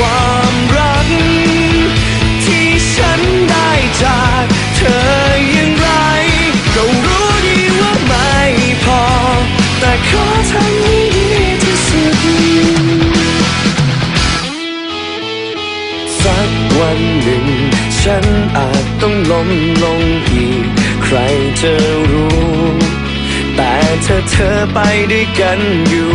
ความรัก ที่ฉันได้จากเธออย่างไร ก็รู้ดีว่าไม่พอ แต่ขอทำให้ดีที่สุด สักวันหนึ่ง ฉันอาจต้องล้มลงอีก ใครจะรู้ แต่ถ้าเธอไปด้วยกันอยู่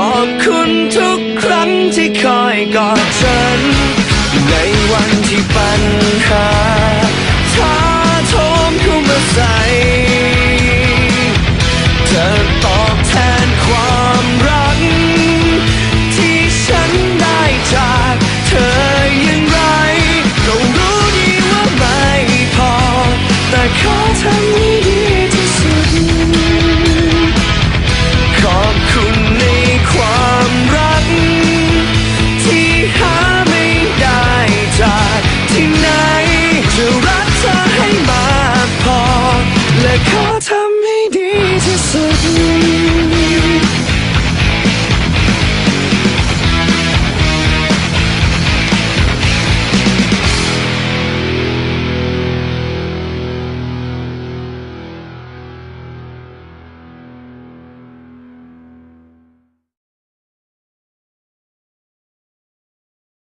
ขอบคุณทุกครั้งที่คอยกอดฉัน